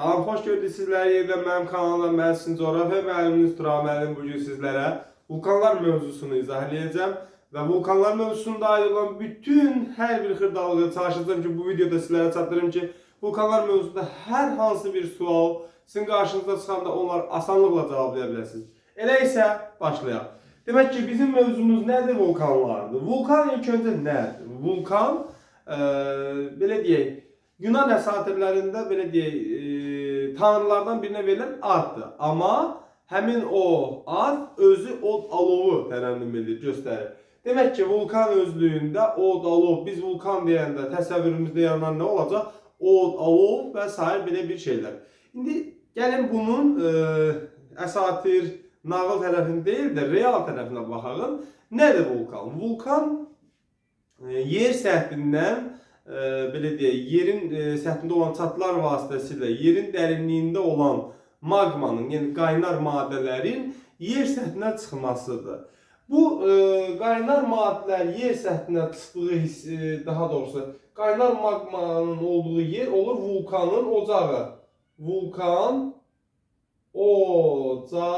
Salam, xoş gördük sizləri yerdən mənim kanalımda mən sizin coğrafiya müəlliminiz Turan müəllim bu gün sizlərə vulkanlar mövzusunu izah edəcəm və vulkanlar mövzusunda aid olan bütün hər bir xırdalığı çalışacağım ki, bu videoda sizlərə çatdırım ki, vulkanlar mövzusunda hər hansı bir sual sizin qarşınıza çıxanda onları asanlıqla cevablaya biləsiniz. Elə isə başlayaq. Demək ki, bizim mövzumuz nədir vulkanlardır? Vulkan ilk öncə nədir? Vulkan, e, belə deyək, Yunan əsatirlərində belə deyək, tanrılardan birinə verilən addır. Amma həmin o ad özü od alovu tərənnüm edir, göstərir. Demək ki, vulkan özlüyündə od alov, biz vulkan deyəndə təsəvvürümüzdə yaranan nə olacaq? Od, alov və sair belə bir şeylər. İndi gəlin bunun e, əsatir, nağıl tərəfini deyil də real tərəfinə baxalım. Nədir vulkan? Vulkan e, yer səthindən belə deyək, yerin e, səthində olan çatlar vasitəsilə yerin dərinliyində olan maqmanın, yəni qaynar maddələrin yer səthinə çıxmasıdır. Bu e, qaynar maddələr yer səthinə çıxdığı e, daha doğrusu qaynar maqmanın olduğu yer olur vulkanın ocağı. Vulkan ocağı.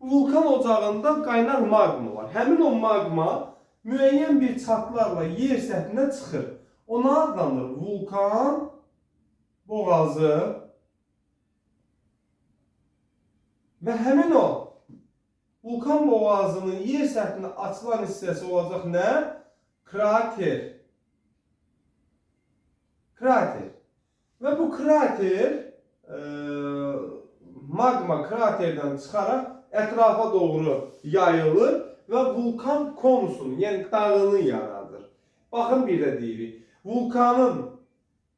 Vulkan ocağında qaynar maqma var. Həmin o maqma müəyyən bir çatlarla yer səthinə çıxır. Ona adlanır vulkan boğazı və həmin o vulkan boğazının yer səthinə açılan hissəsi olacaq nə? Krater. Krater. Və bu krater e, magma kraterdən çıxaraq ətrafa doğru yayılır və vulkan konusunu, yəni dağını yaradır. Baxın bir də deyirik. Vulkanın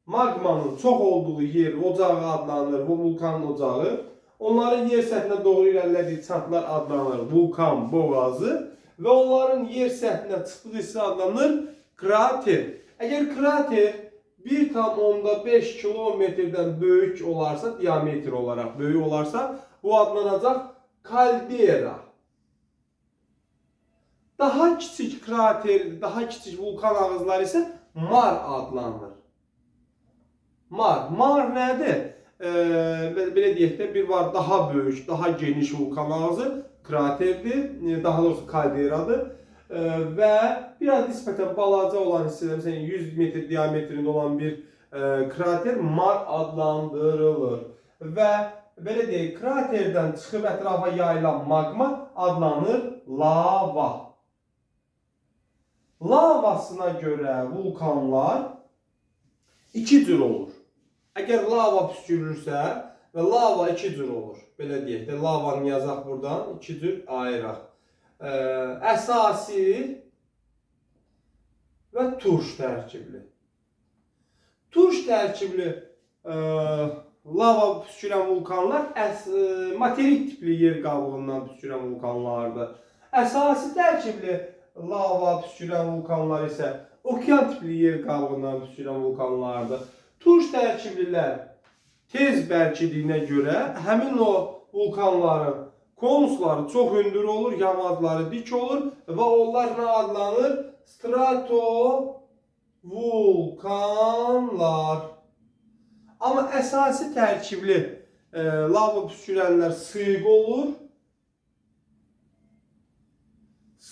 magmanın çox olduğu yer ocağı adlanır, bu vulkanın ocağı. Onların yer səthinə doğru irəlilədiyi çatlar adlanır vulkan boğazı və onların yer səthinə çıxdığı hissə adlanır krater. Əgər krater 1,5 kilometrdən böyük olarsa, diametr olaraq böyük olarsa, bu adlanacaq kaldera. Daha kiçik krater, daha kiçik vulkan ağızları isə mar adlanır. Mar. Mar nədir? Ee, belə deyək də bir var daha böyük, daha geniş vulkan ağzı kraterdir, e, daha doğrusu kalderadır. Ee, və biraz nisbətən balaca olan hissələr, məsələn 100 metr diametrində olan bir e, krater mar adlandırılır. Və belə deyək, kraterdən çıxıb ətrafa yayılan maqma adlanır lava. Lavasına görə vulkanlar iki cür olur. Əgər lava püskürürsə və lava iki cür olur. Belə deyək də lavanı yazaq buradan, iki cür ayıraq. Ə, əsasi və turş tərkibli. Turş tərkibli ə, lava püskürən vulkanlar əs, ə, materik tipli yer qabığından püskürən vulkanlardır. Əsasi tərkibli lava püskürən vulkanlar isə okean tipli yer qabığından püskürən vulkanlardır. Turş tərkiblilər tez bərkidiyinə görə həmin o vulkanların konusları çox hündür olur, yamacları dik olur və onlar nə adlanır? Strato vulkanlar. Amma əsasi tərkibli e, lava püskürənlər sıyıq olur.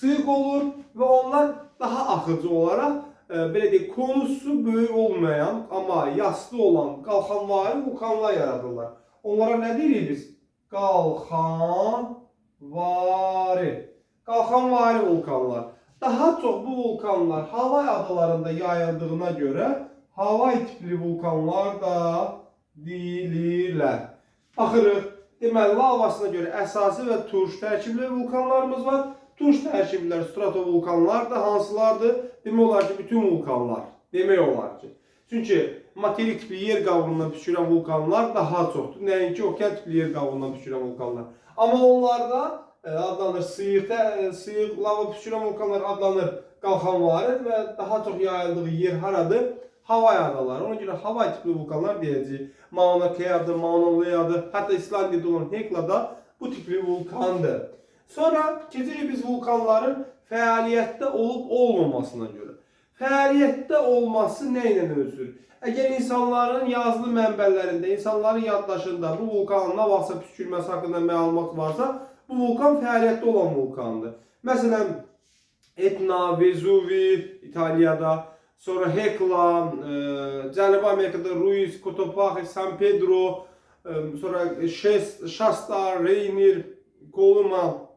Sıyıq olur və onlar daha axıcı olaraq e, belə deyək, konusu böyük olmayan, amma yaslı olan qalxanvari vulkanlar yaradırlar. Onlara nə deyirik biz? Qalxanvari. Qalxanvari vulkanlar. Daha çox bu vulkanlar Havay adalarında yayıldığına görə Havay tipli vulkanlar da deyilirlər. Baxırıq, deməli lavasına görə əsasi və turş tərkibli vulkanlarımız var. Turş tərkiblilər stratovulkanlar da hansılardır? Demək olar ki, bütün vulkanlar. Demək olar ki. Çünki materik tipli yer qabığından püskürən vulkanlar daha çoxdur. Nəinki okean tipli yer qabığından püskürən vulkanlar. Amma onlarda e, adlanır sıyıq, tə- sıyıq lava püskürən vulkanlar adlanır qalxanvari və daha çox yayıldığı yer haradır? Havay adaları. Ona görə Havay tipli vulkanlar deyəcəyik. Mauna Kea'dır, Mauna Lea'dır. Hətta İslandiyada olan Hekla da bu tipli vulkandır. Sonra keçirik biz vulkanların fəaliyyətdə olub olmamasına görə. Fəaliyyətdə olması nə ilə ölçülür? Əgər insanların yazılı mənbələrində, insanların yaddaşında bu vulkanın nə vaxtsa püskürməsi haqqında məlumat varsa, bu vulkan fəaliyyətdə olan vulkandır. Məsələn, Etna, Vezuvi İtaliyada, sonra Hekla, e, Cənubi Amerikada Ruiz, Cotopaxi, San Pedro, e, sonra Şes, Shasta, Reynir, Koluma,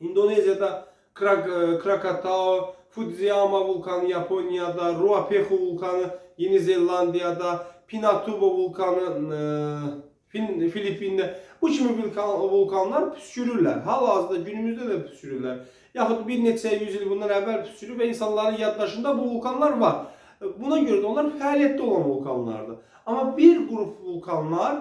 İndoneziyada Krak, e, Krakatau, Fudziyama vulkanı Yaponiyada, Ruapehu vulkanı Yeni Zelandiyada, Pinatubo vulkanı e, Filipin'de bu kimi vulkan, vulkanlar püskürürlər. Hal-hazırda günümüzdə də püskürürlər. Yaxud bir neçə yüz il bundan əvvəl püskürür və insanların yaddaşında bu vulkanlar var. Buna görə də onlar fəaliyyətdə olan vulkanlardır. Amma bir qrup vulkanlar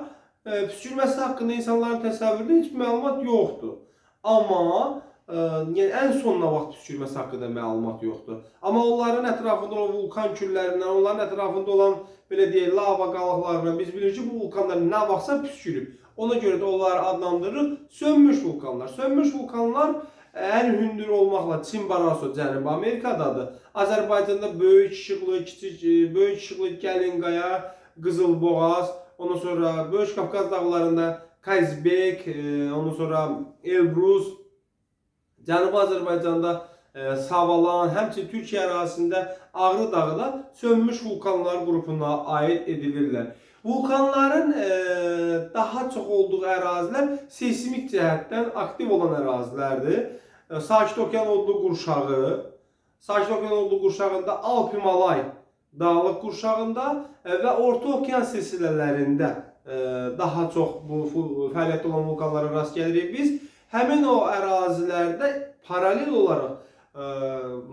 e, püskürməsi haqqında insanların təsəvvüründə heç məlumat yoxdur. Amma e, yəni ən son nə vaxt püskürməsi haqqında məlumat yoxdur. Amma onların ətrafında olan vulkan küllərindən, onların ətrafında olan belə deyək, lava qalıqlarından biz bilirik ki, bu vulkanlar nə vaxtsa püskürüb. Ona görə də onları adlandırırıq sönmüş vulkanlar. Sönmüş vulkanlar ən hündür olmaqla Çin Baraso Cənubi Amerikadadır. Azərbaycanda böyük işıqlı, kiçik, e, böyük işıqlı Gəlinqaya, Qızılboğaz, ondan sonra Böyük Qafqaz dağlarında Kazbek, e, ondan sonra Elbrus, Cənubi Azərbaycanda e, Savalan, həmçinin Türkiyə ərazisində Ağrı dağı da sönmüş vulkanlar qrupuna aid edilirlər. Vulkanların e, daha çox olduğu ərazilər seismik cəhətdən aktiv olan ərazilərdir. E, Sakit Okean odlu qurşağı, Sakit Okean odlu qurşağında Alp Himalay dağlıq qurşağında e, və Orta Okean silsilələrində e, daha çox bu fəaliyyətdə olan vulkanlara rast gəlirik biz. Həmin o ərazilərdə paralel olaraq e,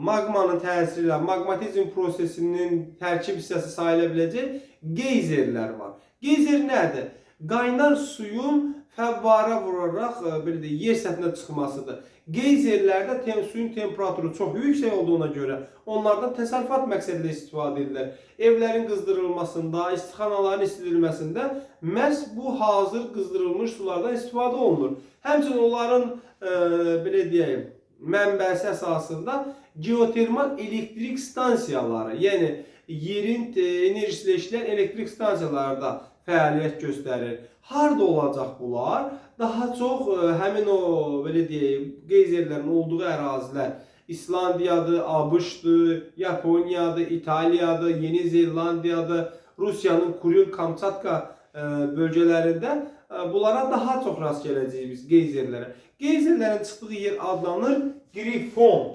magmanın təsiri ilə maqmatizm prosesinin tərkib hissəsi sayıla biləcək geyzerlər var. Geyzer nədir? Qaynar suyun fəvvara vuraraq e, belə deyək, yer səthinə çıxmasıdır. Geyzerlərdə tem suyun temperaturu çox yüksək olduğuna görə onlardan təsərrüfat məqsədilə istifadə edilir. Evlərin qızdırılmasında, istixanaların isladilməsində məhz bu hazır qızdırılmış sulardan istifadə olunur. Həmçinin onların e, belə deyək, mənbəsi əsasında geotermal elektrik stansiyaları, yəni yerin e, enerjisiyle işləyən elektrik stansiyaları da fəaliyyət göstərir. Harda olacaq bunlar? Daha çox e, həmin o belə deyək, geyzerlərin olduğu ərazilər İslandiyadır, ABŞ-dır, Yaponiyadır, İtaliyadır, Yeni Zelandiyadır, Rusiyanın Kuril, Kamçatka e, bölgələrində e, bunlara daha çox rast gələcəyik biz geyzerlərə. Geyzerlərin çıxdığı yer adlanır Grifon.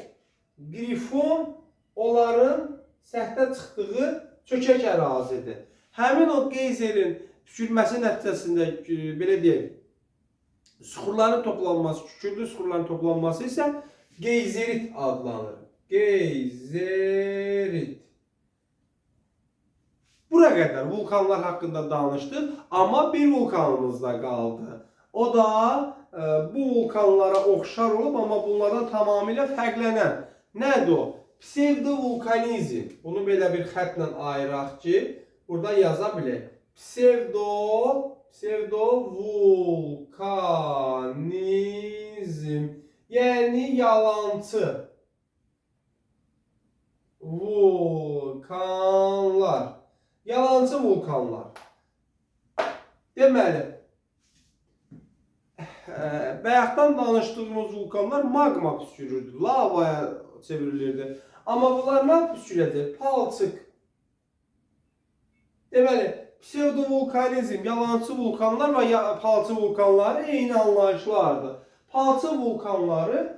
Grifon onların səthə çıxdığı çökək ərazidir. Həmin o geyzerin püskürməsi nəticəsində e, belə deyək, suxurların toplanması, kükürdü suxurların toplanması isə geyzerit adlanır. Geyzerit. Bura qədər vulkanlar haqqında danışdıq, amma bir vulkanımız da qaldı. O da e, bu vulkanlara oxşar olub, amma bunlardan tamamilə fərqlənən. Nədir o? Psevdovulkanizm. Bunu belə bir xətlə ayıraq ki, burada yaza bilək. Psevdo psevdovulkanizm. Yəni yalançı vulkanlar. Yalancı vulkanlar. Deməli, Ə, bayaqdan danışdığımız vulkanlar magma püskürürdü, lavaya çevrilirdi. Amma bunlar nə püskürəcək? Palçıq. Deməli, psevdovulkanizm, yalançı vulkanlar və ya, palçı vulkanları eyni anlayışlardır. Palçı vulkanları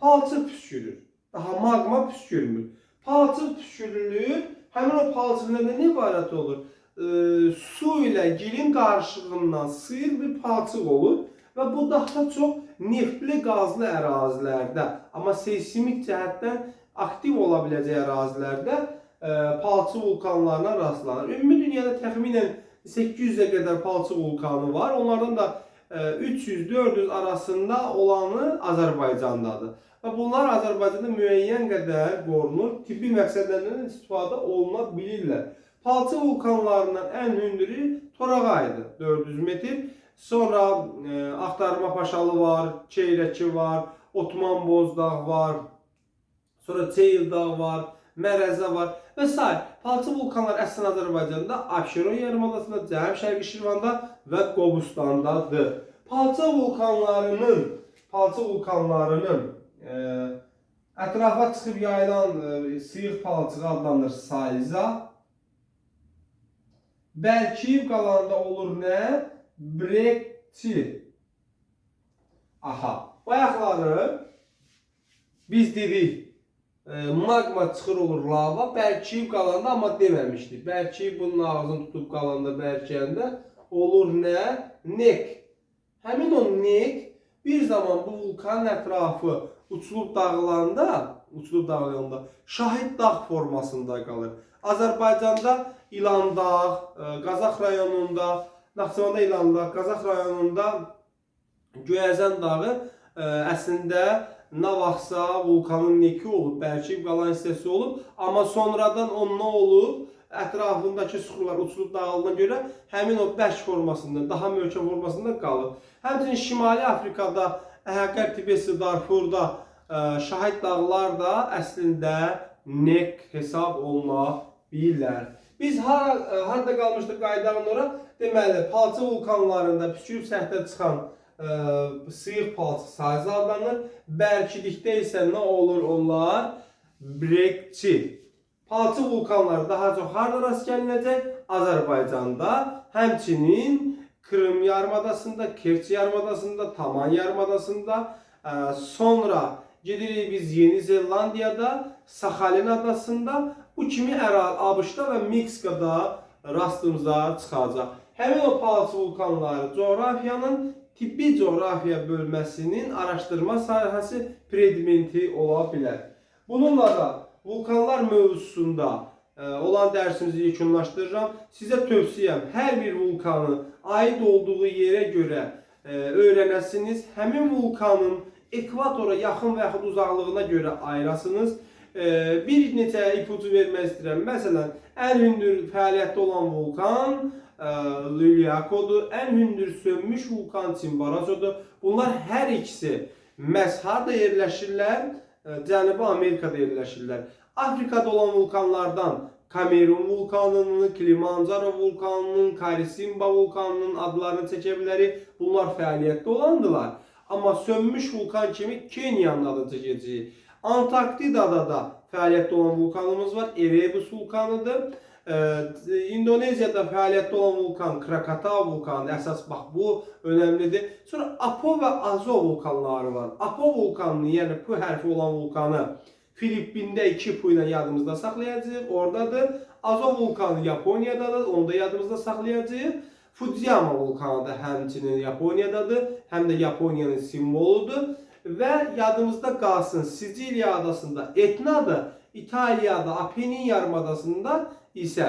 palçı püskürür. Daha magma püskürmür. Palçı püskürülür. Həmin o palçıqdan nə ibarət olur? e, su ilə gilin qarışığından sıyır bir palçıq olur və bu daha çox neftli qazlı ərazilərdə, amma seismik cəhətdən aktiv ola biləcək ərazilərdə palçı vulkanlarına rastlanır. Ümumi dünyada təxminən 800-ə qədər palçı vulkanı var. Onlardan da e, 300-400 arasında olanı Azərbaycandadır. Və bunlar Azərbaycanda müəyyən qədər qorunur, tibbi məqsədlərdən istifadə oluna bilirlər. Palçı vulkanlarından ən hündürü Torağaydır, 400 metr. Sonra e, Axtarma Paşalı var, Çeyrəki var, Otman Bozdağ var, sonra Çeyil Dağ var, Mərəzə var və s. Palçı vulkanlar əslən Azərbaycanda Abşeron yarımadasında, Cənub Şərqi Şirvanda və Qobustandadır. Palça vulkanlarının Palça vulkanlarının e, ətrafa çıxıb yayılan e, sıyıq palçığı adlanır sayza. Bəlkiyib qalanda olur nə? Brekçi. Aha. Bayaqları biz dedik magma çıxır olur lava, bərkiyib qalanda amma deməmişdik. Bərkiyib bunun ağzını tutub qalanda bərkiyəndə olur nə? Nek. Həmin o nek bir zaman bu vulkanın ətrafı uçulub dağılanda, uçulub dağılanda şahid dağ formasında qalır. Azərbaycanda İlan Dağ, e, Qazax rayonunda, Naxçıvanda İlan Dağ, Qazax rayonunda Göyəzən dağı ə, əslində nə vaxtsa vulkanın neki olub, bərkib qalan hissəsi olub, amma sonradan o nə olub? Ətrafındakı suxurlar uçulub dağıldığına görə həmin o bərk formasında, daha möhkəm formasında qalıb. Həmçinin Şimali Afrikada Əhəqər Tibesi, Darfurda ə, şahid dağlar da əslində nek hesab oluna bilirlər. Biz har, ə, harda qalmışdıq qayıdan ora? Deməli, Palçı vulkanlarında püskürüb səthə çıxan ə, sıyıq palçı sayzı adlanır. Bərkilikdə isə nə olur onlar? Brekçi. Palçı vulkanları daha çox harda rast gəlinəcək? Azərbaycanda, həmçinin Krım yarımadasında, Kerç yarımadasında, Taman yarımadasında, ə, sonra gedirik biz Yeni Zelandiyada, Sakhalin adasında, bu kimi ərazi ABŞ-da və Meksikada rastımıza çıxacaq. Həmin o palçı vulkanları coğrafiyanın tibbi coğrafiya bölməsinin araşdırma sahəsi predmenti ola bilər. Bununla da vulkanlar mövzusunda e, olan dərsimizi yekunlaşdırıram. Sizə tövsiyəm hər bir vulkanı aid olduğu yerə görə e, öyrənəsiniz. Həmin vulkanın ekvatora yaxın və yaxud uzaqlığına görə ayırasınız. E, bir neçə ipucu vermək istəyirəm. Məsələn, ən hündür fəaliyyətdə olan vulkan e, Lülyakodur. Ən hündür sönmüş vulkan Çimborazodur. Bunlar hər ikisi məhz harda yerləşirlər? E, Cənubi Amerikada yerləşirlər. Afrikada olan vulkanlardan Kamerun vulkanının, Kilimanjaro vulkanının, Karisimba vulkanının adlarını çəkə bilərik. Bunlar fəaliyyətdə olandılar. Amma sönmüş vulkan kimi Kenyanın adını çəkəcəyik. Antarktidada da fəaliyyətdə olan vulkanımız var. Erebus vulkanıdır. Ee, İndoneziyada fəaliyyətdə olan vulkan Krakatau vulkanı əsas bax bu önəmlidir. Sonra Apo və Azo vulkanları var. Apo vulkanını, yəni P hərfi olan vulkanı Filippində 2 P ilə yadımızda saxlayacağıq. Oradadır. Azo vulkanı Yaponiyadadır. Onu da yadımızda saxlayacağıq. Fujiyama vulkanı da həmçinin Yaponiyadadır. Həm də Yaponiyanın simvoludur. Və yadımızda qalsın Siciliya adasında Etnadır. İtaliyada Apennin yarımadasında isə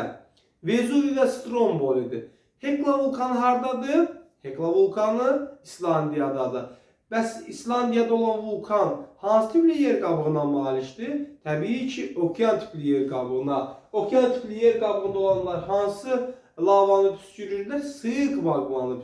Vezuvi və Strombolidir. Hekla vulkanı hardadır? Hekla vulkanı İslandiyadadır. Bəs İslandiyada olan vulkan hansı tipli yer qabığına malikdir? Təbii ki, okean tipli yer qabığına. Okean tipli yer qabığında olanlar hansı lavanı püskürürlər? Sıyıq magmanı,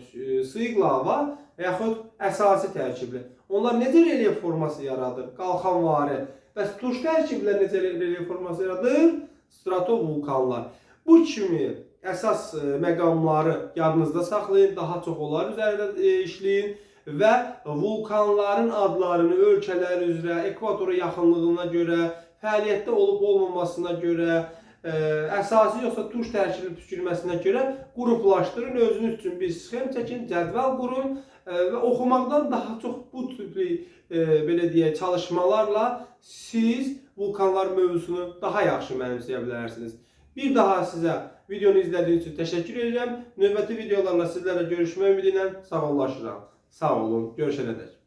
sıyıq lava yaxud əsasi tərkibli. Onlar necə relyef forması yaradır? Qalxanvari. Bəs tuş tərkiblər necə relyef forması yaradır? Stratovulkanlar. Bu kimi əsas e, məqamları yadınızda saxlayın, daha çox onlar üzərində e, işləyin və vulkanların adlarını ölkələr üzrə, ekvatora yaxınlığına görə, fəaliyyətdə olub olmamasına görə, ə, əsasi yoxsa tuş tərkibli püskürməsinə görə qruplaşdırın, özünüz üçün bir sxem çəkin, cədvəl qurun ə, və oxumaqdan daha çox bu tipli ə, belə deyək çalışmalarla siz vulkanlar mövzusunu daha yaxşı mənimsəyə bilərsiniz. Bir daha sizə videonu izlədiyiniz üçün təşəkkür edirəm. Növbəti videolarla sizlərlə görüşmək ümidi ilə sağollaşıram. Sağ olun. Görüşənədək.